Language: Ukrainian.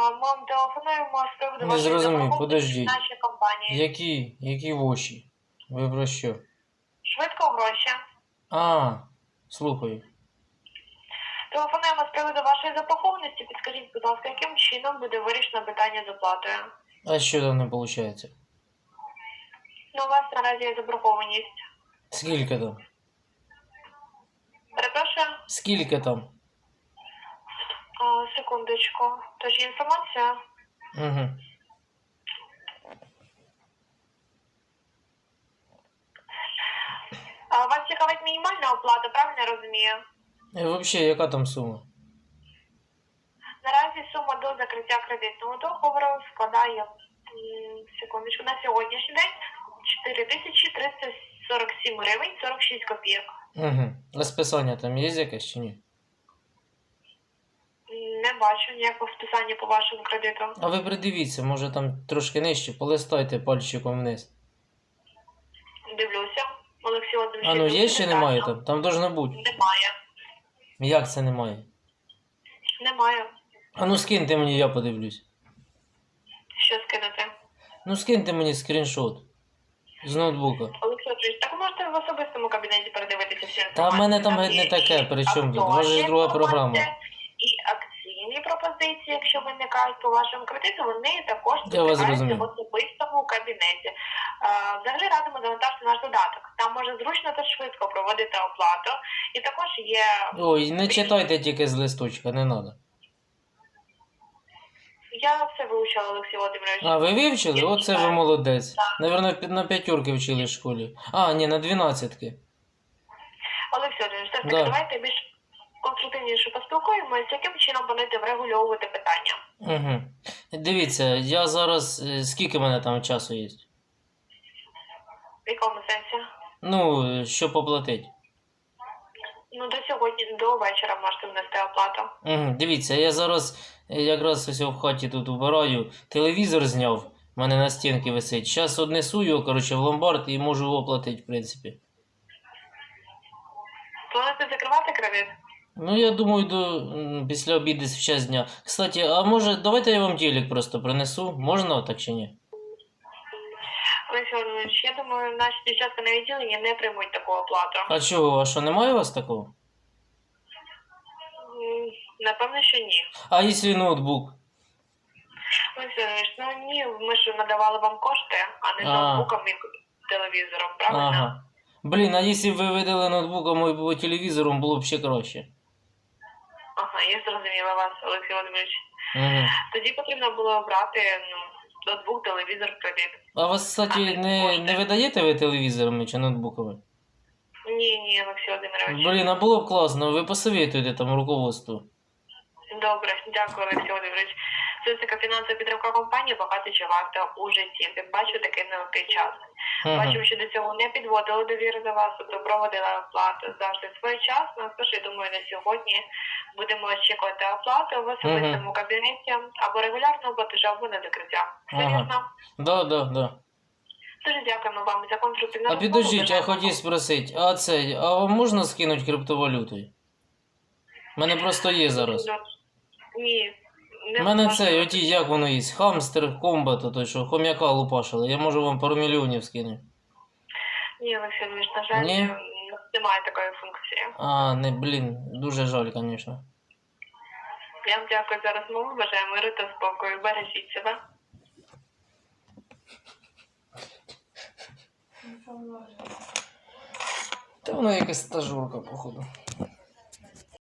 Вам телефонуємо з приводу Не зрозумів, подождіть. нашій компанії. Які? Які воші? Ви про що? Швидко гроші. А, слухаю. Телефонуємо з приводу вашої заборгованості. Підскажіть, будь ласка, яким чином буде вирішено питання з оплатою? А що там не виходить? Ну, у вас наразі є заборгованість. Скільки там? Перепрошую, Скільки там? А, секундочку. Тож є інформація. Угу. А, вас цікавить мінімальна оплата, правильно я розумію? І взагалі, яка там сума? Наразі сума до закриття кредитного договору складає м, секундочку на сьогоднішній день 4347 гривень 46 копійок. Угу. А списання там є якесь чи ні? Бачу ніякого списання по вашому кредиту. А ви придивіться, може там трошки нижче, полистайте пальчиком вниз. Дивлюся. Олексій Володимирович. А ну є ще немає там? Там должно бути. Немає. Як це немає? Немає. А ну скиньте мені, я подивлюсь. Що скинути? Ну скиньте мені скріншот з ноутбука. Олексій Володимирович, так можете в особистому кабінеті передивитися всі Та в мене там геть не є таке, і при чому тут? Може ж друга програма. Пропозиції, якщо виникають по вашому кредиту, вони також зберігаються в особистому кабінеті. Взагалі радимо завантажити наш додаток. Там може зручно та швидко проводити оплату. І також є Ой, не читайте тільки з листочка, не треба. я все вивчила, Олексій Володимирович. А, ви вивчили? Оце ви молодець. Так. Наверно, на п'ятерки вчили в школі. А, ні, на дванадцятки. Олексій Володимирович, все ж таки, Да. давайте більш конструктивніше поспілкуємося, яким чином будете врегульовувати питання. Угу. Дивіться, я зараз. е, Скільки в мене там часу є? В якому сенсі? Ну, е, що поплатить. Ну, до сьогодні, до вечора можете внести оплату. Угу. Дивіться, я зараз е, якраз ось в хаті тут убираю, телевізор зняв, в мене на стінці висить. Зараз однесу його, коротше, в ломбард і можу оплатити, в принципі. Плануєте закривати кредит? Ну, я думаю, до після обіду в час дня. Кстати, а може, давайте я вам телек просто принесу? Можна так чи ні? Володимирович, я думаю, наші дівчатка на відділенні не приймуть таку оплату. А чого, а що, немає у вас такого? М, Напевно, що ні. А якщо ноутбук? Володимирович, ну ні, ми ж надавали вам кошти, а не А. ноутбуком і телевізором, правильно? Ага. Блін, а якщо б ви видали ноутбуком і по телевізором, було б ще краще. Ага, я зрозуміла вас, Олексій Володимирович. Угу. Тоді потрібно було брати ну, ноутбук, телевізор в кредит. А вас, кстати, не, не видаєте ви телевізорами чи ноутбуками? Ні, ні, Олексій Володимирович. Блін, а було б класно, ви посоветуєте там руководству. Добре, дякую, Олексій Володимирович. Це така фінансова підтримка компанії багато чи варто у житті. Тим бачу такий нелегкий час. Угу. Бачимо, що до цього не підводили довіри до вас, тобто проводили оплату завжди своєчасно. Тож я думаю, на сьогодні будемо очікувати оплату в особистому кабінеті або регулярного платежу, або на закриття. Все Ага. вірно? Да, да, да. Дуже дякуємо вам за конструктивну А підождіть, я хотів спросити, а це, а вам можна скинути криптовалютою? У мене просто є зараз. Ні. У мене це, оті, як воно є, хамстер, комбат, той, що хом'яка лупашили. Я можу вам пару мільйонів скинути. Ні, Олексій Володимирович, на жаль, Ні? Немає такої функції. А, не, блін, дуже жаль, звісно. Я вам дякую за розмову, бажаю миру та спокою. Бережіть себе. Та вона якась стажурка, походу.